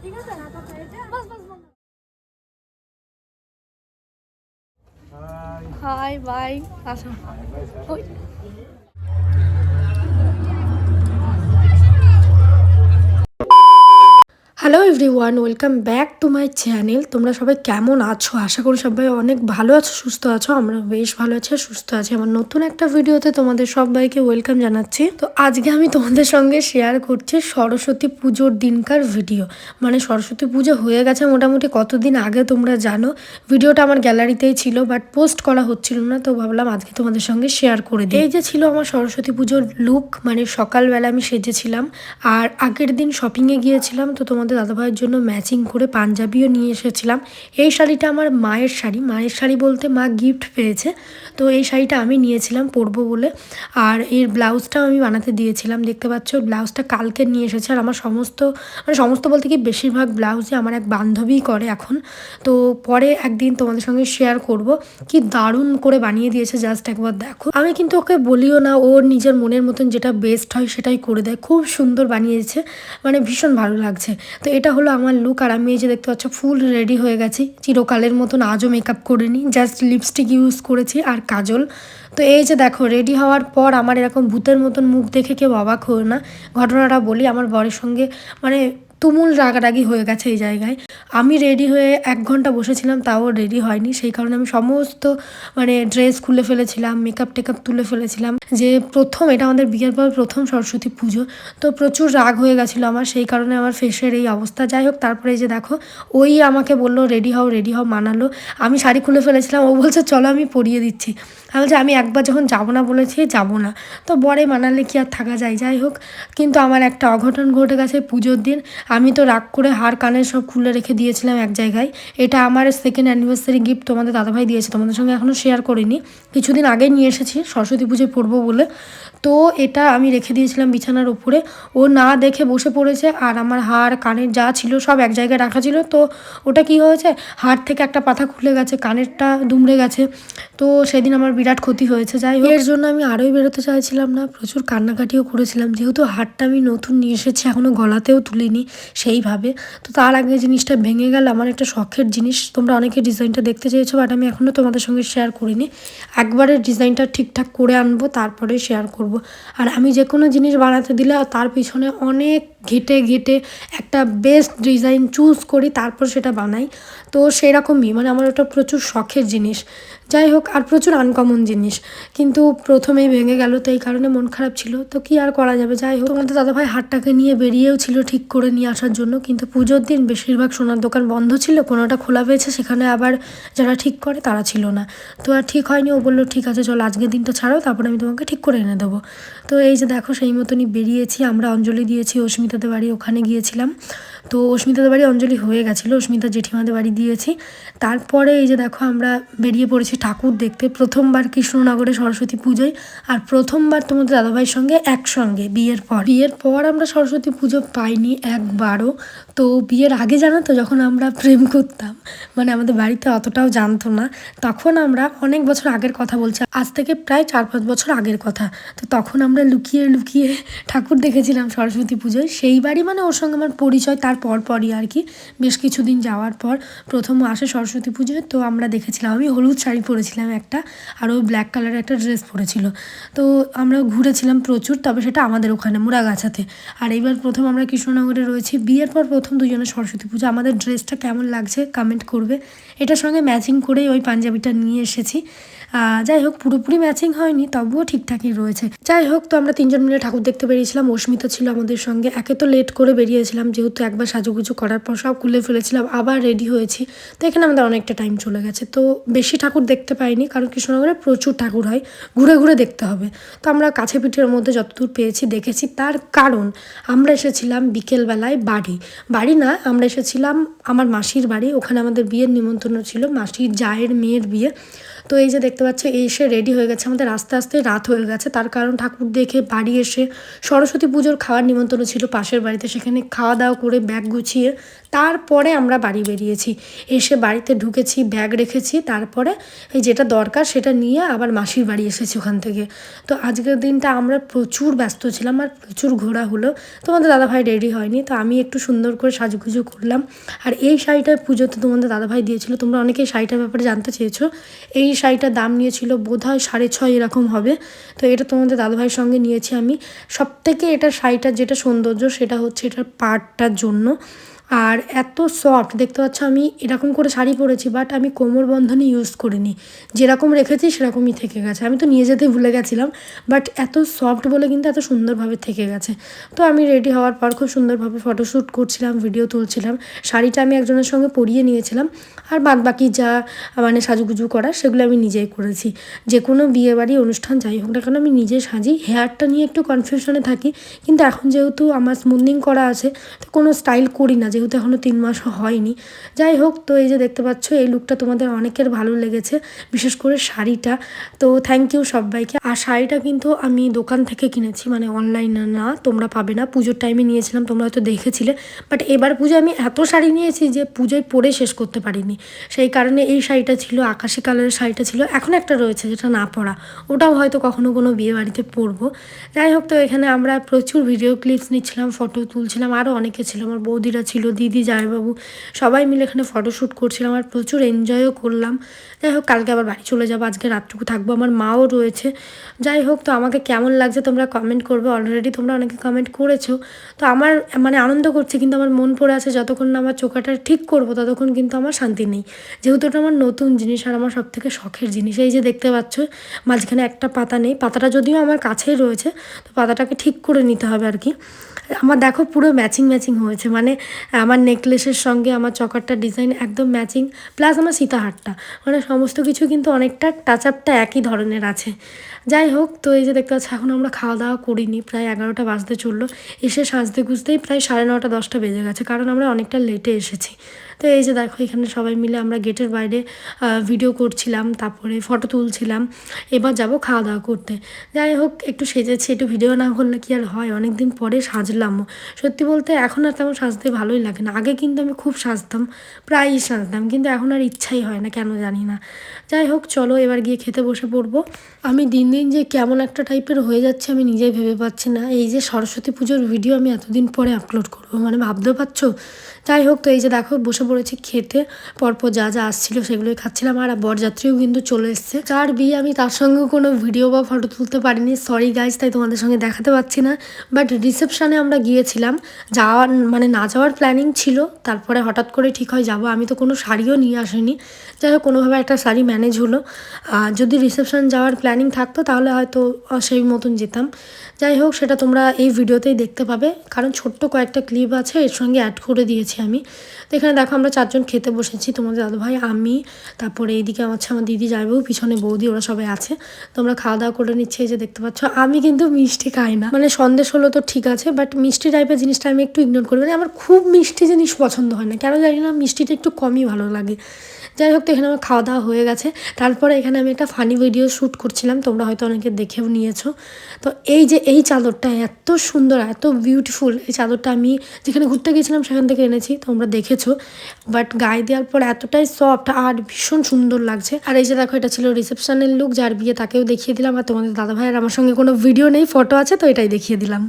ঠিক আছে হাতা পেয়েছে বাস বাস হাই বাই আসো hello everyone welcome back to my channel তোমরা সবাই কেমন আছো? আশা করি সবাই অনেক ভালো আছো, সুস্থ আছো। আমরা বেশ ভালো আছি সুস্থ আছি। আমার নতুন একটা ভিডিওতে তোমাদের সবাইকে ওয়েলকাম জানাচ্ছি। তো আজকে আমি তোমাদের সঙ্গে শেয়ার করছি সরস্বতী পুজোর দিনকার ভিডিও মানে সরস্বতী পুজো হয়ে গেছে মোটামুটি কতদিন আগে তোমরা জানো। ভিডিওটা আমার গ্যালারিতেই ছিল বাট পোস্ট করা হচ্ছিল না, তো ভাবলাম আজকে তোমাদের সঙ্গে শেয়ার করে দিই। এই যে ছিল আমার সরস্বতী পুজোর লুক মানে সকালবেলা আমি সেজেছিলাম। আর আগের দিন শপিংয়ে গিয়েছিলাম, তো তোমাদের দাদাভাইয়ের জন্য ম্যাচিং করে পাঞ্জাবিও নিয়ে এসেছিলাম। এই শাড়িটা আমার মায়ের শাড়ি। মায়ের শাড়ি বলতে মা গিফট পেয়েছে। তো এই শাড়িটা আমি নিয়েছিলাম পরবো বলে। আর এর ব্লাউজটাও আমি বানাতে দিয়েছিলাম। দেখতে পাচ্ছ, ব্লাউজটা কালকে নিয়ে এসেছে। আর আমার সমস্ত মানে সমস্ত বলতে কি বেশিরভাগ ব্লাউজই আমার এক বান্ধবী করে এখন। তো পরে একদিন তোমাদের সঙ্গে শেয়ার করব। কি দারুণ করে বানিয়ে দিয়েছে জাস্ট একবার দেখো। আমি কিন্তু ওকে বলিও না ওর নিজের মনের মতন যেটা বেস্ট হয় সেটাই করে দেয়। খুব সুন্দর বানিয়েছে। মানে ভীষণ ভালো লাগছে। তো এটা হলো আমার লুক আর আমি এই যে দেখতে পাচ্ছ ফুল রেডি হয়ে গেছি। চিরকালের মতন আজও মেকআপ করিনি জাস্ট লিপস্টিক ইউজ করেছি আর কাজল। তো এই যে দেখো রেডি হওয়ার পর আমার এরকম ভূতের মতন মুখ দেখে কেউ অবাক হয়ে না। ঘটনাটা বলি, আমার বরের সঙ্গে মানে তুমুল রাগারাগি হয়ে গেছে এই জায়গায়। আমি রেডি হয়ে এক ঘণ্টা বসেছিলাম, তাও রেডি হয়নি। সেই কারণে আমি সমস্ত মানে ড্রেস খুলে ফেলেছিলাম মেকআপ টেকআপ তুলে ফেলেছিলাম। যে প্রথম, এটা আমাদের বিয়ের পর প্রথম সরস্বতী পুজো, তো প্রচুর রাগ হয়ে গেছিল আমার। সেই কারণে আমার ফেসের এই অবস্থা। যাই হোক, তারপরে যে দেখো, ওই আমাকে বলল রেডি হও রেডি হও, মানালো। আমি শাড়ি খুলে ফেলেছিলাম, ও বলছে, চলো, আমি পরিয়ে দিচ্ছি। আমি বলছি, আমি একবার যখন যাব না, বলেছি, যাব না। তো বরে মানালে কি আর থাকা যায়, যাই হোক। কিন্তু আমার একটা অঘটন ঘটে গেছে পুজোর দিন। আমি তো রাগ করে হার কানের সব খুলে রেখে দিয়েছিলাম এক জায়গায়। এটা আমার সেকেন্ড অ্যানিভার্সারি গিফট তোমাদের দাদাভাই দিয়েছে, তোমাদের সঙ্গে এখনও শেয়ার করিনি। কিছুদিন আগে নিয়ে এসেছি, সরস্বতী পুজোয় পরবো বলে। তো এটা আমি রেখে দিয়েছিলাম বিছানার উপরে। ও না দেখে বসে পড়েছে আর আমার হার, কানের যা ছিল সব এক জায়গায় রাখা ছিল। তো ওটা কি হয়েছে? হাড় থেকে একটা পাতা খুলে গেছে, কানেরটা দুমড়ে গেছে। তো সেদিন আমার বিরাট ক্ষতি হয়েছে। যাই হোক, এর জন্য আমি আরোই বেরোতে চাইছিলাম না। প্রচুর কান্নাকাটিও করেছিলাম। যেহেতু হাড়টা আমি নতুন নিয়ে এসেছি এখনও গলাতেও তুলিনি। সেইভাবে। তো তার আগে জিনিসটা ভেঙে গেল, আমার একটা শখের জিনিস। তোমরা অনেকে ডিজাইনটা দেখতে চেয়েছো বাট আমি এখনও তোমাদের সঙ্গে শেয়ার করিনি। একবারে ডিজাইনটা ঠিকঠাক করে আনব, তারপরে শেয়ার করব। আর আমি যে কোনো জিনিস বানাতে দিলে, তার পিছনে অনেক ঘেটে ঘেটে একটা বেস্ট ডিজাইন চুজ করি, তারপর সেটা বানাই। তো সেরকমই মানে আমার ওটা প্রচুর শখের জিনিস। যাই হোক, আর প্রচুর আনকমন জিনিস। কিন্তু প্রথমেই ভেঙে গেল, তো এই কারণে মন খারাপ ছিল। তো কি আর করা যাবে? যাই হোক, তোমাদের দাদাভাই হাটটাকে নিয়ে বেরিয়েও ছিল ঠিক করে নিয়ে আসার জন্য। কিন্তু পুজোর দিন বেশিরভাগ সোনার দোকান বন্ধ ছিল, কোনোটা খোলা পেয়েছে, সেখানে আবার যারা ঠিক করে তারা ছিল না। তো আর ঠিক হয়নি, ও বলল, ঠিক আছে, চলো আজকের দিনটা ছাড়ো তারপরে আমি তোমাকে ঠিক করে এনে দেবো। তো এই যে দেখো, সেই মতনই বেরিয়েছি, আমরা অঞ্জলি দিয়েছি বাড়ি ওখানে গিয়েছিলাম। তো অস্মিতাদের বাড়ি অঞ্জলি হয়ে গেছিল, অস্মিতা জেঠিমাদের বাড়ি দিয়েছি। তারপরে এই যে দেখো আমরা বেরিয়ে পড়েছি ঠাকুর দেখতে। প্রথমবার কৃষ্ণনগরে সরস্বতী পুজোয় আর প্রথমবার তোমাদের দাদাভাইয়ের সঙ্গে একসঙ্গে বিয়ের পর। বিয়ের পর আমরা সরস্বতী পুজো পাইনি একবারও। তো বিয়ের আগে জানো তো যখন আমরা প্রেম করতাম মানে আমাদের বাড়িতে অতটাও জানতো না, তখন আমরা অনেক বছর আগের কথা বলছি, আজ থেকে প্রায় চার পাঁচ বছর আগের কথা। তো তখন আমরা লুকিয়ে লুকিয়ে ঠাকুর দেখেছিলাম সরস্বতী পুজোয়। সেইবারই মানে ওর সঙ্গে আমার পরিচয়, তার পরপরই আর কি। বেশ কিছুদিন যাওয়ার পর প্রথম আসে সরস্বতী পুজোয় তো আমরা দেখেছিলাম, আমি হলুদ শাড়ি পরেছিলাম একটা আর ওই ব্ল্যাক কালারের একটা ড্রেস পরেছিল। তো আমরা ঘুরেছিলাম প্রচুর, তবে সেটা আমাদের ওখানে মুরাগাছাতে আর এইবার প্রথম আমরা কৃষ্ণনগরে রয়েছি, বিয়ের পর প্রথম দুজনে সরস্বতী পুজো। আমাদের ড্রেসটা কেমন লাগছে কমেন্ট করবে। এটার সঙ্গে ম্যাচিং করেই ওই পাঞ্জাবিটা নিয়ে এসেছি। যাই হোক, পুরোপুরি ম্যাচিং হয়নি, তবুও ঠিকঠাকই রয়েছে। যাই হোক, তো আমরা তিনজন মিলে ঠাকুর দেখতে বেরিয়েছিলাম, অস্মিতা ছিল আমাদের সঙ্গে। একে তো লেট করে বেরিয়েছিলাম, যেহেতু একবার সাজুগুজু করার পর সব খুলে ফেলেছিলাম, আবার রেডি হয়েছি। তো এখানে আমাদের অনেকটা টাইম চলে গেছে। তো বেশি ঠাকুর দেখতে পাইনি, কারণ কৃষ্ণনগরে প্রচুর ঠাকুর হয়, ঘুরে ঘুরে দেখতে হবে। তো আমরা কাছে পিঠের মধ্যে যতদূর পেয়েছি, দেখেছি। তার কারণ, আমরা এসেছিলাম বিকেলবেলায় বাড়ি। বাড়ি না, আমরা এসেছিলাম আমার মাসির বাড়ি। ওখানে আমাদের বিয়ের নিমন্ত্রণ ছিল, মাসির জায়ের মেয়ের বিয়ে। তো এই যে দেখতে পাচ্ছ এসে রেডি হয়ে গেছে আমাদের। আস্তে আস্তে রাত হয়ে গেছে। তার কারণ ঠাকুর দেখে বাড়ি এসে সরস্বতী পুজোর খাওয়ার নিমন্ত্রণ ছিল পাশের বাড়িতে। সেখানে খাওয়া দাওয়া করে ব্যাগ গুছিয়ে তারপরে আমরা বাড়ি বেরিয়েছি। এসে বাড়িতে ঢুকেছি, ব্যাগ রেখেছি। তারপরে এই যেটা দরকার সেটা নিয়ে আবার মাসির বাড়ি এসেছি ওখান থেকে। তো আজকের দিনটা আমরা প্রচুর ব্যস্ত ছিলাম আর প্রচুর ঘোরা হলো। তোমাদের দাদাভাই রেডি হয়নি, তো আমি একটু সুন্দর করে সাজুগুজু করলাম। আর এই শাড়িটা পুজোতে তোমাদের দাদাভাই দিয়েছিল। তোমরা অনেকেই শাড়িটার ব্যাপারে জানতে চেয়েছো। এই শাড়িটার দাম নিয়েছিল বোধ হয় সাড়ে ছয় এরকম হবে। তো এটা তোমাদের দাদাভাইয়ের সঙ্গে নিয়েছি আমি। সব থেকে এটা শাড়িটার যেটা সৌন্দর্য, সেটা হচ্ছে এটার পাটটার জন্য। আর এত সফট দেখতে পাচ্ছ আমি এরকম করে শাড়ি পরেছি বাট আমি কোমর বন্ধনী ইউজ করিনি। যেরকম রেখেছি, সেরকমই থেকে গেছে। আমি তো নিয়ে যেতে ভুলে গেছিলাম বাট এত সফট বলে কিন্তু এত সুন্দরভাবে থেকে গেছে। তো আমি রেডি হওয়ার পর খুব সুন্দরভাবে ফটোশ্যুট করছিলাম ভিডিও তুলছিলাম। শাড়িটা আমি একজনের সঙ্গে পরিয়ে নিয়েছিলাম, আর বাদ বাকি যা মানে সাজুগুজু করা, সেগুলো আমি নিজেই করেছি। যে কোনো বিয়ে বাড়ি, অনুষ্ঠান যাই হোক না কেন, আমি নিজে সাজি হেয়ারটা নিয়ে একটু কনফিউশনে থাকি। কিন্তু এখন যেহেতু আমার স্মুথনিং করা আছে, তো কোনো স্টাইল করি না। যেহেতু এখনও তিন মাসও হয়নি। যাই হোক, তো এই যে দেখতে পাচ্ছ, এই লুকটা তোমাদের অনেকের ভালো লেগেছে, বিশেষ করে শাড়িটা। তো থ্যাংক ইউ সবাইকে। আর শাড়িটা কিন্তু আমি দোকান থেকে কিনেছি মানে অনলাইনে না, তোমরা পাবে না। পুজোর টাইমে নিয়েছিলাম, তোমরা হয়তো দেখেছিলে। বাট এবার পুজো আমি এত শাড়ি নিয়েছি যে পুজোয় পরে শেষ করতে পারিনি। সেই কারণে এই শাড়িটা ছিল, আকাশি কালারের শাড়িটা ছিল। এখন একটা রয়েছে যেটা না পরা। ওটাও হয়তো কখনো কোনো বিয়ে বাড়িতে পরবো। যাই হোক, তো এখানে আমরা প্রচুর ভিডিও ক্লিপস নিচ্ছিলাম ফটো তুলছিলাম আরও অনেকে ছিল, আমার বৌদিরা ছিল দিদি জামাইবাবু, সবাই মিলে এখানে ফটোশ্যুট করছিলাম আর প্রচুর এনজয়ও করলাম। যাই হোক, কালকে আবার বাড়ি চলে যাব, আজকে রাতটুকু থাকব, আমার মাও রয়েছে। যাই হোক, তো আমাকে কেমন লাগছে তোমরা কমেন্ট করবে? অলরেডি তোমরা অনেকে কমেন্ট করেছ। তো আমার মানে আনন্দ করছে, কিন্তু আমার মন পড়ে আছে যতক্ষণ না আমার চোখাটা ঠিক করব, ততক্ষণ কিন্তু আমার শান্তি নেই। যেহেতু এটা আমার নতুন জিনিস আর আমার সব থেকে শখের জিনিস, এই যে দেখতে পাচ্ছ, মাঝখানে একটা পাতা নেই। পাতাটা যদিও আমার কাছেই রয়েছে, তো পাতাটাকে ঠিক করে নিতে হবে আর কি। আমার দেখো পুরো ম্যাচিং ম্যাচিং হয়েছে। মানে আমার নেকলেসের সঙ্গে আমার চকারটা ডিজাইন একদম ম্যাচিং, প্লাস আমার সীতাহারটা। মানে সমস্ত কিছু কিন্তু অনেকটা টাচ আপটা একই ধরনের আছে। যাই হোক তো এই যে দেখতে পাচ্ছি, এখন আমরা খাওয়া দাওয়া করিনি, প্রায় এগারোটা বাজতে চলল। এসে সাজতে গুজতেই প্রায় সাড়ে নটা, দশটা বেজে গেছে, কারণ আমরা অনেকটা লেটে এসেছি। তো এই যে দেখো, এখানে সবাই মিলে আমরা গেটের বাইরে ভিডিও করছিলাম, তারপরে ফটো তুলছিলাম, এবার যাব খাওয়া দাওয়া করতে। যাই হোক একটু সেজেছি, একটু ভিডিও না করলে কি আর হয়? অনেক দিন পরে সাজলামও। সত্যি বলতে, এখন আর তেমন সাজতে ভালোই লাগে না। আগে কিন্তু আমি খুব সাজতাম, প্রায়ই সাজতাম, কিন্তু এখন আর ইচ্ছাই হয় না, কেন জানি না। যাই হোক চলো এবার গিয়ে খেতে বসে পড়ব। আমি দিন দিন যে কেমন একটা টাইপের হয়ে যাচ্ছে আমি নিজেই ভেবে পাচ্ছি না। এই যে সরস্বতী পুজোর ভিডিও আমি এতদিন পরে আপলোড করব মানে ভাবতে পারছ? যাই হোক, তো এই যে দেখো, বসে পড়েছি খেতে। পরপর যা যা আসছিল সেগুলোই খাচ্ছিলাম। আর বরযাত্রীও কিন্তু চলে এসছে। যার বিয়ে আমি তার সঙ্গে কোনো ভিডিও বা ফটো তুলতে পারিনি। সরি গাইজ তাই তোমাদের সঙ্গে দেখাতে পারছি না। বাট রিসেপশানে আমরা গিয়েছিলাম। যাওয়ার মানে না যাওয়ার প্ল্যানিং ছিল। তারপরে হঠাৎ করে ঠিক হয়, যাব। আমি তো কোনো শাড়িও নিয়ে আসিনি। যাই হোক, কোনোভাবে একটা শাড়ি ম্যানেজ হলো। যদি রিসেপশান যাওয়ার প্ল্যানিং থাকতো, তাহলে হয়তো সেই মতন যেতাম। যাই হোক, সেটা তোমরা এই ভিডিওতেই দেখতে পাবে। কারণ ছোট্ট কয়েকটা ক্লিপ আছে, এর সঙ্গে অ্যাড করে দিয়েছি। আমি। তো এখানে দেখো আমরা চারজন খেতে বসেছি। তোমাদের দাদুভাই, আমি, তারপরে এইদিকে আমার আমার দিদি যাইবো, পিছনে বৌদি, ওরা সবাই আছে। তোমরা খাওয়া দাওয়া করে নিচ্ছে, এই যে দেখতে পাচ্ছ, আমি কিন্তু মিষ্টি খাই না। মানে সন্দেশ হলো তো ঠিক আছে বাট মিষ্টি টাইপের জিনিসটা আমি একটু ইগনোর করি। মানে আমার খুব মিষ্টি জিনিস পছন্দ হয় না। কেন জানি না, মিষ্টিটা একটু কমই ভালো লাগে। যাই হোক তো এখানে আমার খাওয়া দাওয়া হয়ে গেছে। তারপরে এখানে আমি একটা ফানি ভিডিও শ্যুট করছিলাম, তোমরা হয়তো অনেকে দেখেও নিয়েছো। তো এই যে এই চাদরটা এত সুন্দর, এত বিউটিফুল এই চাদরটা আমি যেখানে ঘুরতে গেছিলাম সেখান থেকে এনেছি, তোমরা দেখেছ। বাট গায়ে দেওয়ার পর এতটাই সফট আর ভীষণ সুন্দর লাগছে। আর এই যে দেখো, এটা ছিল রিসেপশনের লুক যার বিয়ে তাকেও দেখিয়ে দিলাম। আর তোমাদের দাদা ভাইয়ের আমার সঙ্গে কোনো ভিডিও নেই ফটো আছে, তো এটাই দেখিয়ে দিলাম।